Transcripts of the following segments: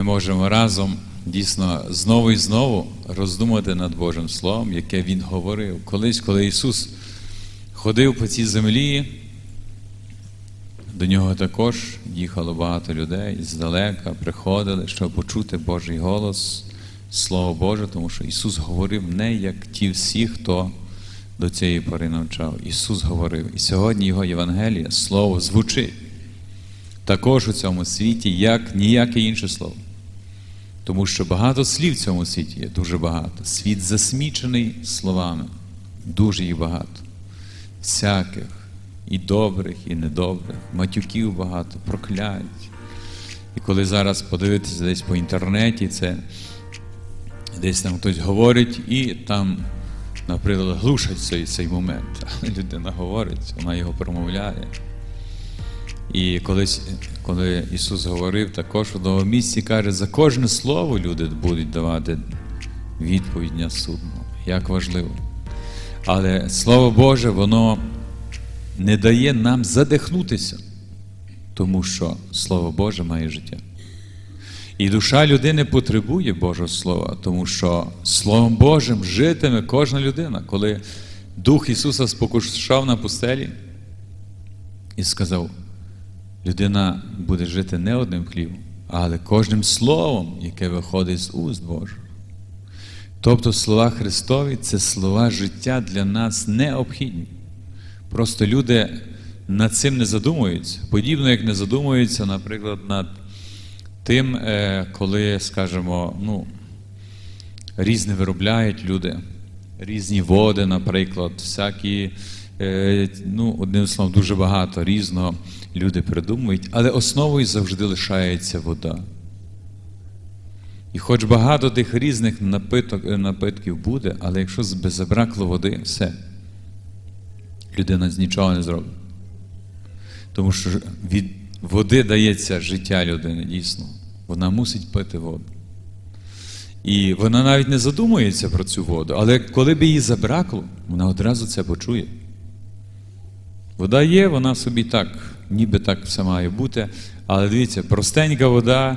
Ми можемо разом дійсно знову і знову роздумати над Божим Словом, яке Він говорив. Колись, коли Ісус ходив по цій землі, до нього також їхало багато людей здалека, приходили, щоб почути Божий голос, Слово Боже, тому що Ісус говорив не як ті всі, хто до цієї пори навчав. Ісус говорив. І сьогодні Його Євангеліє, Слово звучить також у цьому світі, як ніяке інше слово. Тому що багато слів в цьому світі є, дуже багато. Світ засмічений словами, дуже їх багато. Всяких, і добрих, і недобрих, матюків багато, проклять. І коли зараз подивитися десь по інтернеті, це десь там хтось говорить, і там, наприклад, глушать цей, цей момент. Але людина говорить, вона його промовляє. І колись, коли Ісус говорив, також у одному місці каже, за кожне слово люди будуть давати відповідь дня судного. Як важливо. Але Слово Боже, воно не дає нам задихнутися, тому що Слово Боже має життя. І душа людини потребує Божого Слова, тому що Словом Божим житиме кожна людина. Коли Дух Ісуса спокушав на пустелі і сказав, людина буде жити не одним хлібом, але кожним словом, яке виходить з уст Божих. Тобто слова Христові це слова життя для нас необхідні. Просто люди над цим не задумуються. Подібно як не задумуються, наприклад, над тим, е, коли, скажімо, ну, різне виробляють люди, різні води, наприклад, всякі, ну, одним словом, дуже багато різного люди придумують, але основою завжди лишається вода. І хоч багато тих різних напиток, е, напитків буде, але якщо забракло води, все, людина з нічого не зробить. Тому що від води дається життя людини дійсно. Вона мусить пити воду. І вона навіть не задумується про цю воду, але коли б її забракло, вона одразу це почує. Вода є, вона собі так, ніби так все має бути. Але дивіться, простенька вода,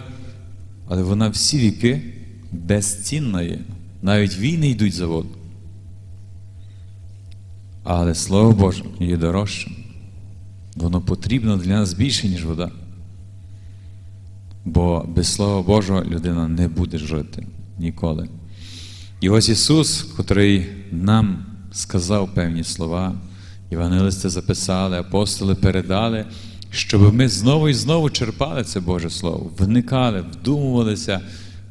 але вона всі віки безцінна є. Навіть війни йдуть за воду. Але Слово Боже є дорожчим. Воно потрібно для нас більше, ніж вода. Бо без Слова Божого людина не буде жити ніколи. І ось Ісус, котрий нам сказав певні слова, євангелисти записали, апостоли передали, щоб ми знову і знову черпали це Боже Слово, вникали, вдумувалися,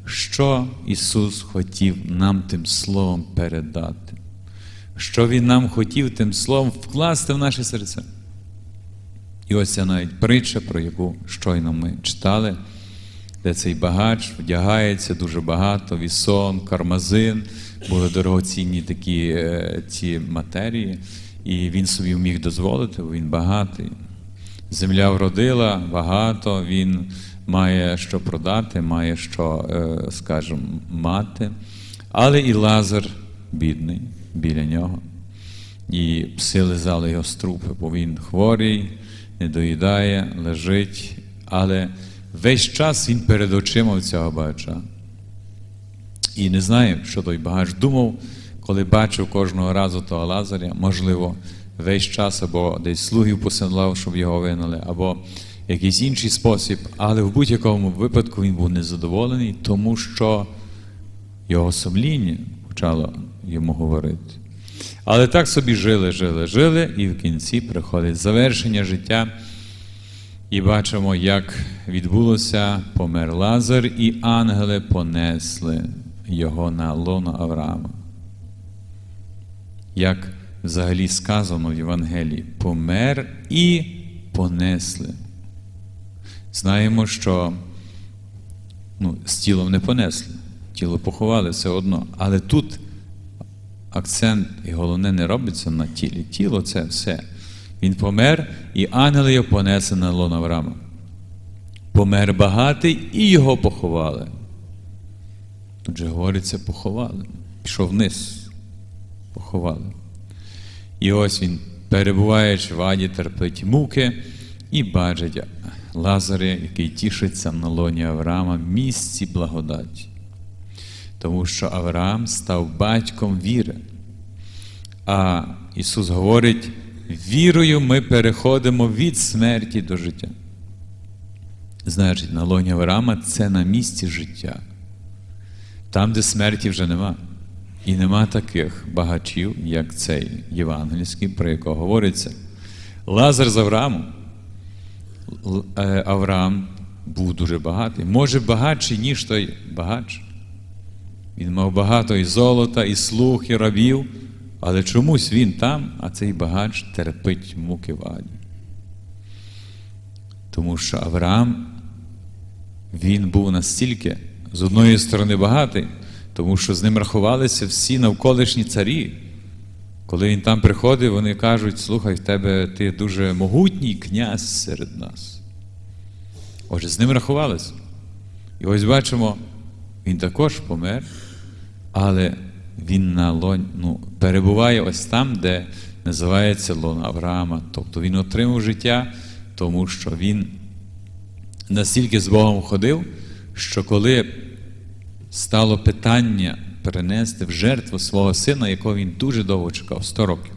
що Ісус хотів нам тим Словом передати, що Він нам хотів тим Словом вкласти в наше серце. І ось ця навіть притча, про яку щойно ми читали, де цей багач вдягається дуже багато, вісон, кармазин, були дорогоцінні такі е, ці матерії, і він собі міг дозволити, він багатий. Земля вродила багато, він має що продати, має що, е, скажімо, мати. Але і Лазар бідний біля нього. І пси лизали його струпи, бо він хворий, не доїдає, лежить, але весь час він перед очима цього багача. І не знаю, що той багач думав, коли бачив кожного разу того Лазаря, можливо, весь час або десь слугів посилав, щоб його вигнали, або якийсь інший спосіб, але в будь-якому випадку він був незадоволений, тому що його сумління почало йому говорити. Але так собі жили, жили, жили, і в кінці приходить завершення життя. І бачимо, як відбулося, помер Лазар, і ангели понесли його на лоно Авраама. Як взагалі сказано в Євангелії, помер і понесли. Знаємо, що ну, з тілом не понесли, тіло поховали все одно. Але тут акцент і головне не робиться на тілі. Тіло це все. Він помер, і ангели його понесли на лон Авраама. Помер багатий і його поховали. Тут же говориться, поховали. Пішов вниз, поховали. І ось він, перебуваючи в аді, терпить муки і бачить Лазаря, який тішиться на лоні Авраама, місці благодаті. Тому що Авраам став батьком віри. А Ісус говорить, вірою ми переходимо від смерті до життя. Значить, на лоні Авраама це на місці життя. Там, де смерті вже нема. І нема таких багачів, як цей євангельський, про якого говориться. Лазар з Авраамом. Е, Авраам був дуже багатий. Може, багатший, ніж той багач. Він мав багато і золота, і слуг, і рабів, але чомусь він там, а цей багач терпить муки в аді. Тому що Авраам, він був настільки, з одної сторони, багатий, тому що з ним рахувалися всі навколишні царі. Коли він там приходив, вони кажуть: слухай, в тебе ти дуже могутній князь серед нас. Отже, з ним рахувалися. І ось бачимо, він також помер, але він на лон, ну, перебуває ось там, де називається лон Авраама. Тобто він отримав життя, тому що він настільки з Богом ходив, що коли стало питання перенести в жертву свого сина, якого він дуже довго чекав 100 років.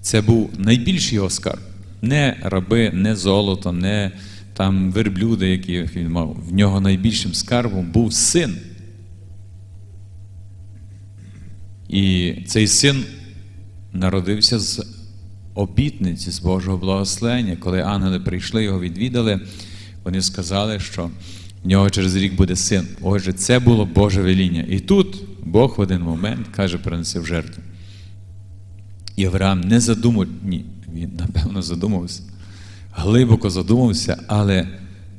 Це був найбільший його скарб. Не раби, не золото, не там верблюди, які він мав. В нього найбільшим скарбом був син. І цей син народився з обітниці, з Божого благословення. Коли ангели прийшли, його відвідали, вони сказали, що в нього через рік буде син. Отже, це було Боже веління. І тут Бог в один момент каже, принеси в жертву. І Авраам не задумав, ні, він напевно задумався, глибоко задумався, але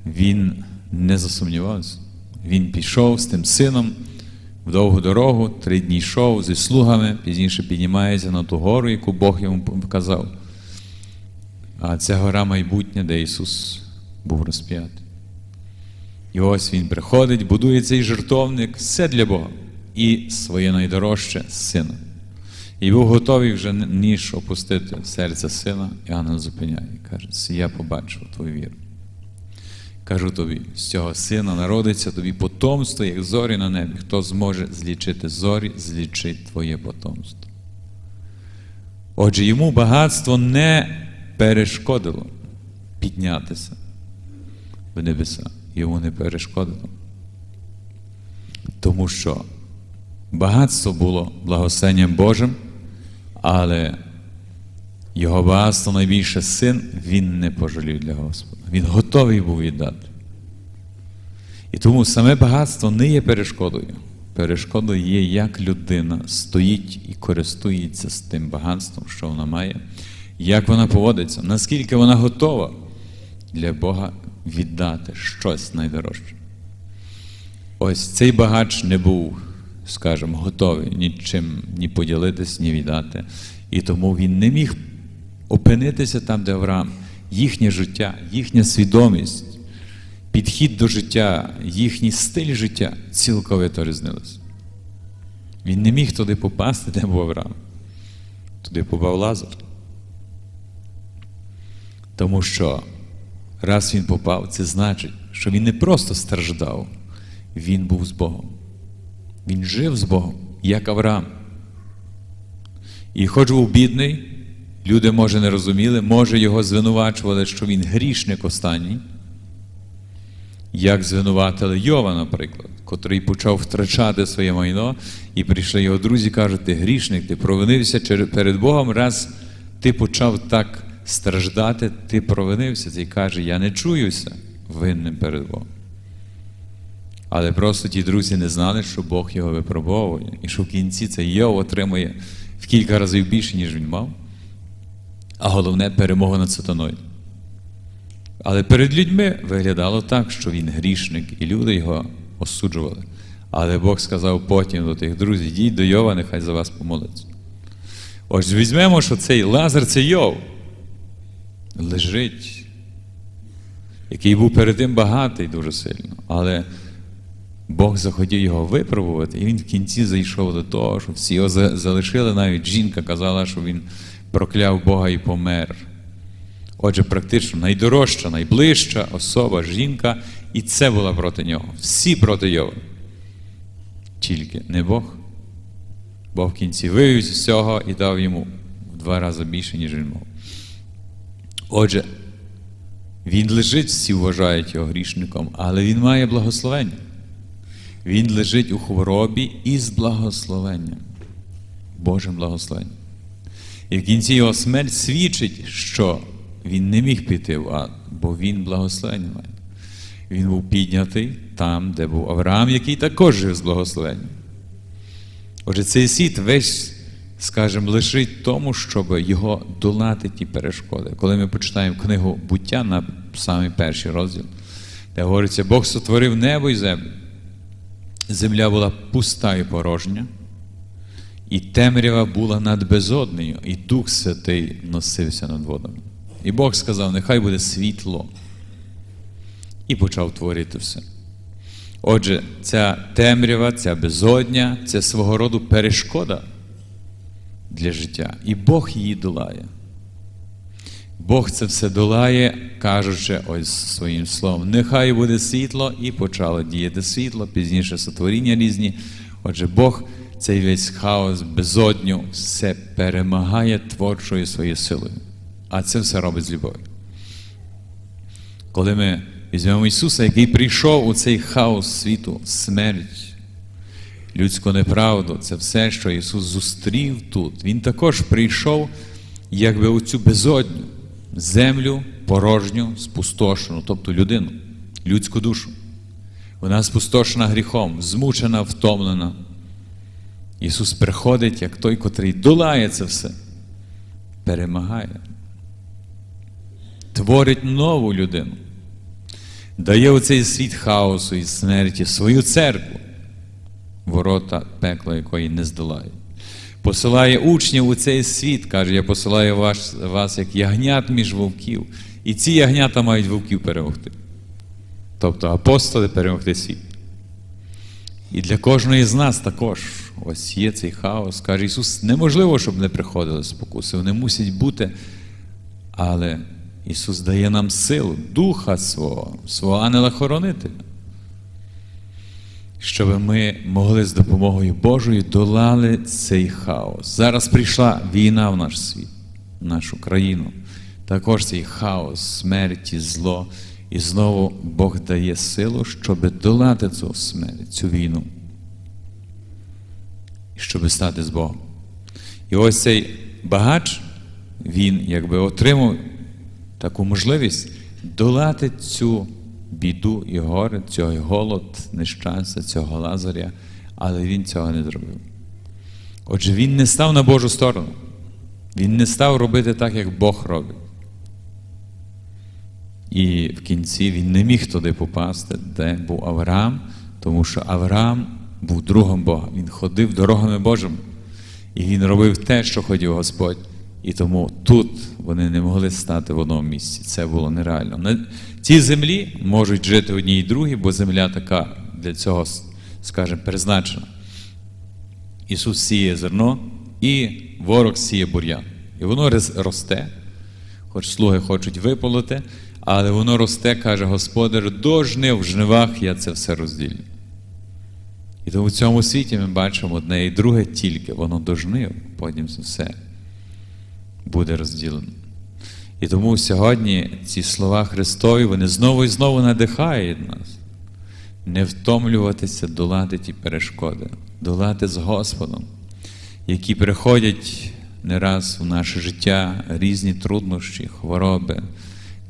він не засумнівався. Він пішов з тим сином в довгу дорогу, три дні йшов зі слугами, пізніше піднімається на ту гору, яку Бог йому показав. А це гора майбутня, де Ісус був розп'ятий. І ось Він приходить, будує цей жертовник, все для Бога і своє найдорожче сина. І був готовий вже ніж опустити в серце сина, і ангел зупиняє і каже: я побачив твою віру. Кажу тобі, з цього сина народиться тобі потомство, як зорі на небі. Хто зможе злічити зорі, злічить твоє потомство. Отже, йому багатство не перешкодило піднятися в небеса. Йому не перешкодило. Тому що багатство було благословенням Божим, але його багатство найбільше син, він не пожалів для Господа. Він готовий був віддати. І тому саме багатство не є перешкодою. Перешкодою є, як людина стоїть і користується з тим багатством, що вона має, як вона поводиться, наскільки вона готова для Бога віддати щось найдорожче. Ось цей багач не був, скажімо, готовий нічим ні поділитись, ні віддати. І тому він не міг опинитися там, де Авраам. Їхнє життя, їхня свідомість, підхід до життя, їхній стиль життя цілковито різнилися. Він не міг туди попасти, де був Авраам. Туди попав Лазар. Тому що раз він попав, це значить, що він не просто страждав, він був з Богом. Він жив з Богом, як Авраам. І хоч був бідний, люди, може, не розуміли, може, його звинувачували, що він грішник останній, як звинуватили Йова, наприклад, котрий почав втрачати своє майно, і прийшли його друзі, кажуть, ти грішник, ти провинився перед Богом, раз ти почав так страждати, ти провинився. І каже, я не чуюся винним перед Богом. Але просто ті друзі не знали, що Бог його випробовує, і що в кінці цей Йов отримує в кілька разів більше, ніж він мав. А головне перемога над сатаною. Але перед людьми виглядало так, що він грішник, і люди його осуджували. Але Бог сказав потім до тих друзів: йдіть до Йова, нехай за вас помолиться. Ось візьмемо, що цей Лазар це Йов. Лежить, який був перед тим багатий дуже сильно. Але Бог захотів його випробувати, і він в кінці зайшов до того, що всі його залишили. Навіть жінка казала, що він прокляв Бога і помер. Отже, практично найдорожча, найближча особа, жінка, і це була проти нього. Всі проти Йова. Тільки не Бог. Бог в кінці вивів з цього і дав йому в два рази більше, ніж він мав. Отже, він лежить, всі вважають його грішником, але він має благословення. Він лежить у хворобі із благословенням, Божим благословенням. І в кінці його смерть свідчить, що він не міг піти в ад, бо він благословення. Він був піднятий там, де був Авраам, який також жив з благословенням. Отже, цей світ весь, скажімо, лишить тому, щоб його долати ті перешкоди. Коли ми почитаємо книгу буття на самий перший розділ, де говориться, Бог сотворив небо і землю. Земля була пуста і порожня, і темрява була над безоднею, і Дух Святий носився над водами. І Бог сказав, нехай буде світло. І почав творити все. Отже, ця темрява, ця безодня це свого роду перешкода для життя. І Бог її долає. Бог це все долає, кажучи ось своїм словом, нехай буде світло, і почало діяти світло, пізніше сотворіння різні. Отже, Бог цей весь хаос, безодню, все перемагає творчою своєю силою. А це все робить з любов'ю. Коли ми візьмемо Ісуса, який прийшов у цей хаос світу, смерть, людську неправду, це все, що Ісус зустрів тут. Він також прийшов, якби у цю безодню, землю порожню, спустошену, тобто людину, людську душу. Вона спустошена гріхом, змучена, втомлена. Ісус приходить, як той, котрий долає це все, перемагає, творить нову людину, дає у цей світ хаосу і смерті свою церкву, ворота пекла якої не здолає. Посилає учнів у цей світ, каже, я посилаю вас, вас як ягнят між вовків. І ці ягнята мають вовків перемогти. Тобто апостоли перемогти світ. І для кожної з нас також ось є цей хаос. Каже Ісус, неможливо, щоб не приходили спокуси. Вони мусять бути. Але Ісус дає нам силу, Духа свого, свого ангела-хоронителя, щоб ми могли з допомогою Божою долали цей хаос. Зараз прийшла війна в наш світ, в нашу країну. Також цей хаос, смерті, зло. І знову Бог дає силу, щоб долати цю смерть, цю війну, щоб стати з Богом. І ось цей багач, він якби отримав таку можливість долати цю біду і горе, цього голод, нещастя, цього лазаря, але він цього не зробив. Отже, він не став на Божу сторону. Він не став робити так, як Бог робить. І в кінці він не міг туди попасти, де був Авраам, тому що Авраам був другом Бога. Він ходив дорогами Божими. І він робив те, що хотів Господь. І тому тут вони не могли стати в одному місці. Це було нереально. На цій землі можуть жити одні і другі, бо земля така для цього, скажімо, призначена. Ісус сіє зерно, і ворог сіє бур'ян. І воно росте, хоч слуги хочуть виполоти, але воно росте, каже Господар, до жнив в жнивах я це все розділю. І тому в цьому світі ми бачимо одне і друге тільки, воно до жнив, потім все буде розділено. І тому сьогодні ці слова Христові, вони знову і знову надихають нас. Не втомлюватися, долати ті перешкоди, долати з Господом, які приходять не раз в наше життя різні труднощі, хвороби,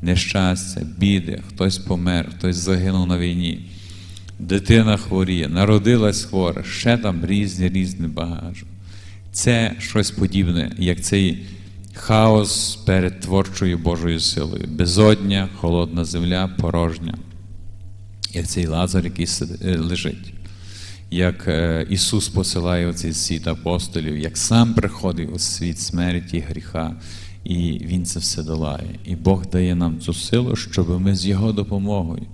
нещастя, біди, хтось помер, хтось загинув на війні, дитина хворіє, народилась хвора, ще там різні різні багажі. Це щось подібне, як цей хаос перед творчою Божою силою, безодня, холодна земля, порожня, як цей лазар, який лежить. Як Ісус посилає у цей світ апостолів, як сам приходить у світ смерті, гріха, і Він це все долає. І Бог дає нам цю силу, щоб ми з Його допомогою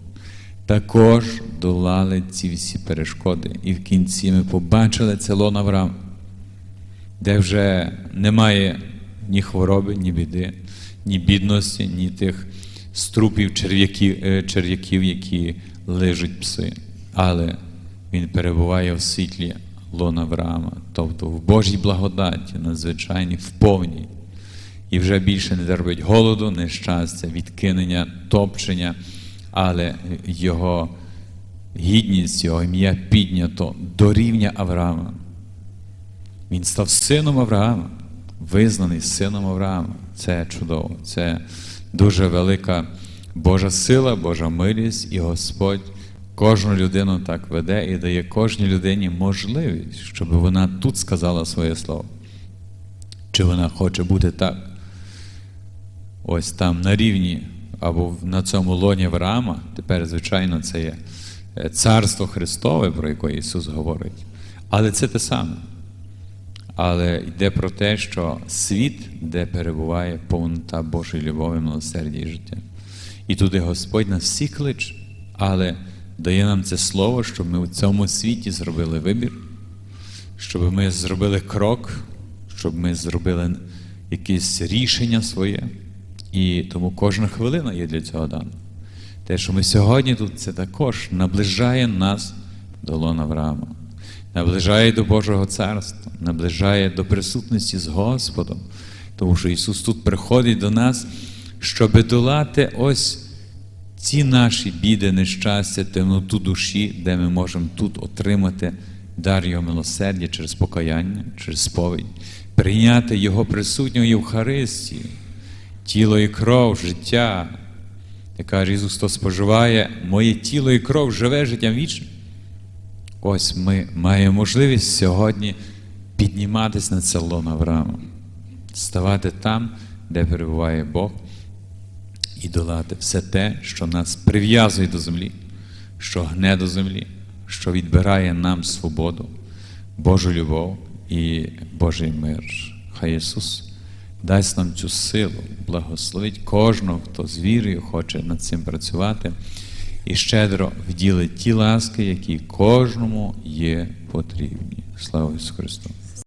також долали ці всі перешкоди. І в кінці ми побачили це лон Авраам, де вже немає ні хвороби, ні біди, ні бідності, ні тих струпів черв'яків, е, черв'яків, які лижуть пси. Але він перебуває в світлі лона Авраама, тобто в Божій благодаті, надзвичайній, в повній. І вже більше не терпить голоду, нещастя, відкинення, топчення, але його гідність, його ім'я піднято до рівня Авраама. Він став сином Авраама, визнаний сином Авраама. Це чудово, це дуже велика Божа сила, Божа милість, і Господь кожну людину так веде і дає кожній людині можливість, щоб вона тут сказала своє слово. Чи вона хоче бути так? Ось там на рівні або на цьому лоні Авраама, тепер, звичайно, це є е, царство Христове, про яке Ісус говорить. Але це те саме. Але йде про те, що світ, де перебуває повнота Божої любові, милосердя і життя. І туди Господь нас всіх кличе, але дає нам це слово, щоб ми у цьому світі зробили вибір, щоб ми зробили крок, щоб ми зробили якесь рішення своє. І тому кожна хвилина є для цього дана. Те, що ми сьогодні тут, це також наближає нас до лона Авраама, наближає до Божого царства, наближає до присутності з Господом, тому що Ісус тут приходить до нас, щоб долати ось ці наші біди, нещастя, темноту душі, де ми можемо тут отримати дар Його милосердя через покаяння, через сповідь, прийняти Його присутнього Євхаристію, тіло і кров, життя. Як каже Ісус, хто споживає моє тіло і кров живе життям вічним. Ось ми маємо можливість сьогодні підніматися на це лоно Авраама, ставати там, де перебуває Бог, і долати все те, що нас прив'язує до землі, що гне до землі, що відбирає нам свободу, Божу любов і Божий мир. Хай Ісус дасть нам цю силу, благословить кожного, хто з вірою хоче над цим працювати, і щедро вділить ті ласки, які кожному є потрібні. Слава Ісусу Христу!